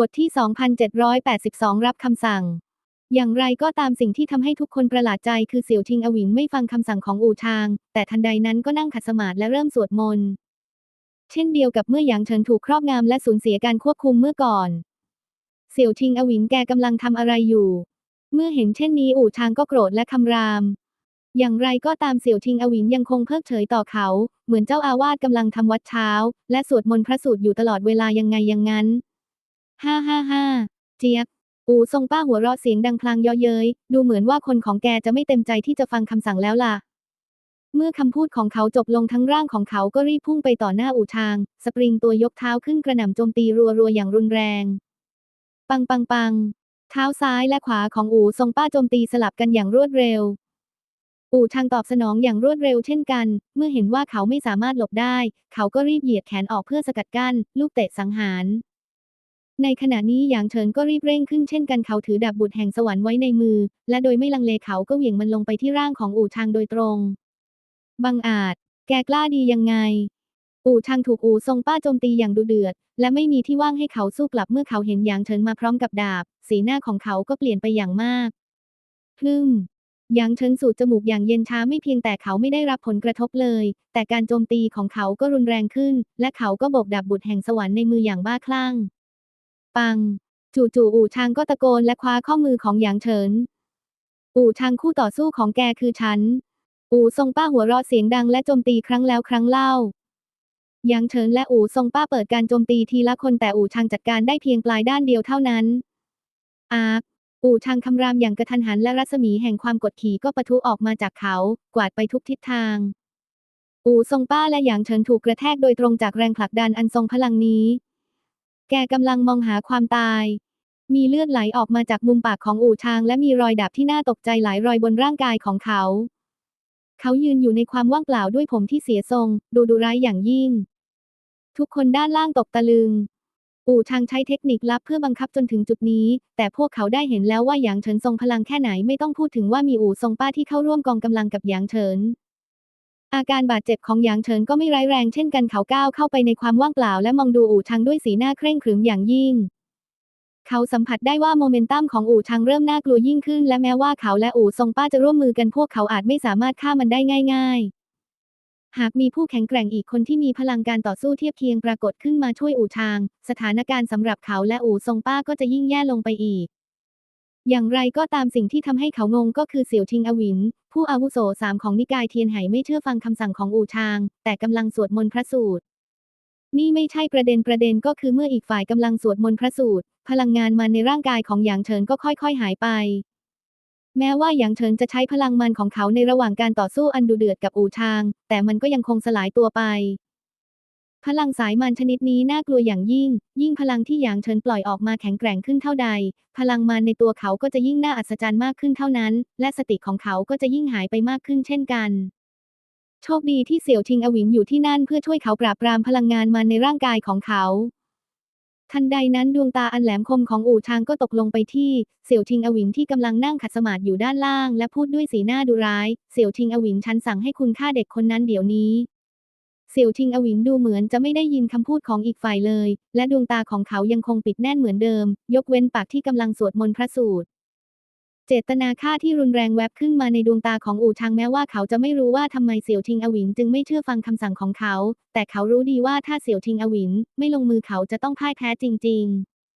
บทที่ 2782 รับคำสั่ง อย่างไรก็ตามสิ่งที่ทำให้ทุกคนประหลาดใจคือเสี่ยวทิงอวิงไม่ฟังคำสั่งของอู่ชาง แต่ทันใดนั้นก็นั่งขัดสมาธิและเริ่มสวดมนต์ เช่นเดียวกับเมื่อหยางเฉินถูกครอบงำและสูญเสียการควบคุมเมื่อก่อน เสี่ยวทิงอวิงแกกำลังทำอะไรอยู่ เมื่อเห็นเช่นนี้อู่ชางก็โกรธและคำราม อย่างไรก็ตามเสี่ยวทิงอวินยังคงเพิกเฉยต่อเขา เหมือนเจ้าอาวาสกำลังทำวัดเช้า และสวดมนต์พระสูตรอยู่ตลอดเวลายังไงยังงั้น ฮ่าฮ่าฮ่าเจี๊ยบ อูทรงป้าหัวเราะเสียงดังพลางเยาะเย้ย ดูเหมือนว่าคนของแกจะไม่เต็มใจที่จะฟังคำสั่งแล้วล่ะ เมื่อคำพูดของเขาจบลงทั้งร่างของเขาก็รีบพุ่งไปต่อหน้าอู่ชาง สปริงตัวยกเท้าขึ้นกระหน่ำโจมตีรัวๆอย่างรุนแรง ปังปังปัง เท้าซ้ายและขวาของอู่ทรงป้าโจมตีสลับกันอย่างรวดเร็วอู่ชางตอบสนองอย่างรวดเร็วเช่นกัน เมื่อเห็นว่าเขาไม่สามารถหลบได้ เขาก็รีบเหยียดแขนออกเพื่อสกัดกั้น ลูกเตะสังหาร ในขณะนี้หยางเฉินก็รีบเร่งขึ้นเช่นกันเขาถือดาบบุตรแห่งสวรรค์ไว้ในมือ และโดยไม่ลังเลเขาก็เหวี่ยงมันลงไปที่ร่างของอู่ชางโดยตรง บังอาจ แกกล้าดียังไง อู่ชางถูกอู่ทรงป้าโจมตีอย่างดุเดือด และไม่มีที่ว่างให้เขาสู้กลับเมื่อเขาเห็นหยางเฉินมาพร้อมกับดาบ สีหน้าของเขาก็เปลี่ยนไปอย่างมากพึ่มหยางเฉินสูดจมูกอย่างเย็นช้าไม่เพียงแต่เขาไม่ได้รับผลกระทบเลย แต่การโจมตีของเขาก็รุนแรงขึ้น และเขาก็โบกดาบบุตรแห่งสวรรค์ในมืออย่างบ้าคลั่ง ปัง จู่ๆอู่ชางก็ตะโกนและคว้าข้อมือของหยางเฉิน อู่ชางคู่ต่อสู้ของแกคือฉัน อู่ทรงป้าหัวเราะเสียงดังและโจมตีครั้งแล้วครั้งเล่าหยางเฉินและอู่ทรงป้าเปิดการโจมตีทีละคนแต่อู่ชางจัดการได้เพียงปลายด้านเดียวเท่านั้น อาร์อู่ชางคำรามอย่างกระทันหันและรัศมีแห่งความกดขี่ก็ปะทุออกมาจากเขา กวาดไปทุกทิศทาง อู่ทรงป้าและหยางเฉินถูกกระแทกโดยตรงจากแรงผลักดันอันทรงพลังนี้ แกกำลังมองหาความตาย มีเลือดไหลออกมาจากมุมปากของอู่ชาง และมีรอยดาบที่น่าตกใจหลายรอยบนร่างกายของเขา เขายืนอยู่ในความว่างเปล่าด้วยผมที่เสียทรง ดูดุร้ายอย่างยิ่ง ทุกคนด้านล่างตกตะลึง อู่ชางใช้เทคนิคลับเพื่อบังคับจนถึงจุดนี้ แต่พวกเขาได้เห็นแล้วว่าหยางเฉินทรงพลังแค่ไหนไม่ต้องพูดถึงว่ามีอู่ทรงป้าที่เข้าร่วมกองกำลังกับหยางเฉิน อาการบาดเจ็บของหยางเฉินก็ไม่ร้ายแรงเช่นกันเขาก้าวเข้าไปในความว่างเปล่าและมองดูอู่ชางด้วยสีหน้าเคร่งขรึมอย่างยิ่ง เขาสัมผัสได้ว่าโมเมนตัมของอู่ชางเริ่มน่ากลัวยิ่งขึ้น และแม้ว่าเขาและอู่ทรงป้าจะร่วมมือกันพวกเขาอาจไม่สามารถฆ่ามันได้ง่าย ๆ หากมีผู้แข็งแกร่งอีกคนที่มีพลังการต่อสู้เทียบเคียงปรากฏขึ้นมาช่วยอู่ชาง สถานการณ์สำหรับเขาและอู่ทรงป้าก็จะยิ่งแย่ลงไปอีก อย่างไรก็ตามสิ่งที่ทำให้เขางงก็คือเสี่ยวทิงอวิน ผู้อาวุโสสามของนิกายเทียนไหไม่เชื่อฟังคำสั่งของอู่ชาง แต่กำลังสวดมนต์พระสูตร นี่ไม่ใช่ประเด็นประเด็นก็คือเมื่ออีกฝ่ายกำลังสวดมนต์พระสูตร พลังงานมันในร่างกายของหยางเฉินก็ค่อยๆหายไป แม้ว่าหยางเฉินจะใช้พลังมันของเขาในระหว่างการต่อสู้อันดุเดือดกับอู่ชาง แต่มันก็ยังคงสลายตัวไป พลังสายมันชนิดนี้น่ากลัวอย่างยิ่ง ยิ่งพลังที่หยางเฉินปล่อยออกมาแข็งแกร่งขึ้นเท่าใด พลังมันในตัวเขาก็จะยิ่งน่าอัศจรรย์มากขึ้นเท่านั้น และสติของเขาก็จะยิ่งหายไปมากขึ้นเช่นกัน โชคดีที่เสี่ยวทิงอวินอยู่ที่นั่นเพื่อช่วยเขาปราบปรามพลังงานมันในร่างกายของเขา ทันใดนั้นดวงตาอันแหลมคมของอู่ชางก็ตกลงไปที่เสี่ยวทิงอวินที่กำลังนั่งขัดสมาธิอยู่ด้านล่าง และพูดด้วยสีหน้าดุร้าย เสี่ยวทิงอวินฉันสั่งให้คุณฆ่าเด็กคนนั้นเดี๋ยวนี้ เสี่ยวทิงอวินดูเหมือนจะไม่ได้ยินคำพูดของอีกฝ่ายเลย และดวงตาของเขายังคงปิดแน่นเหมือนเดิม ยกเว้นปากที่กำลังสวดมนต์พระสูตร เจตนาฆ่าที่รุนแรงแวบขึ้นมาในดวงตาของอู่ชางแม้ว่าเขาจะไม่รู้ว่าทำไมเสี่ยวทิงอวินจึงไม่เชื่อฟังคำสั่งของเขา แต่เขารู้ดีว่าถ้าเสี่ยวทิงอวินไม่ลงมือเขาจะต้องพ่ายแพ้จริง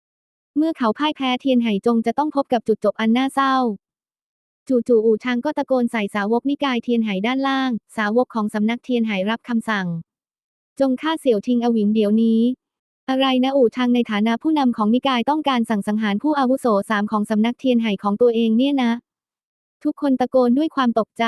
ๆ เมื่อเขาพ่ายแพ้เทียนไหจงจะต้องพบกับจุดจบอันน่าเศร้า จู่ๆอู่ชางก็ตะโกนใส่สาวกนิกายเทียนไหด้านล่าง สาวกของสำนักเทียนไหรับคำสั่ง จงฆ่าเสี่ยวทิงอวิงเดี๋ยวนี้ อะไรนะอู่ชางในฐานะผู้นำของนิกายต้องการสั่งสังหารผู้อาวุโสสามของสำนักเทียนไหของตัวเองเนี่ยนะ ทุกคนตะโกนด้วยความตกใจ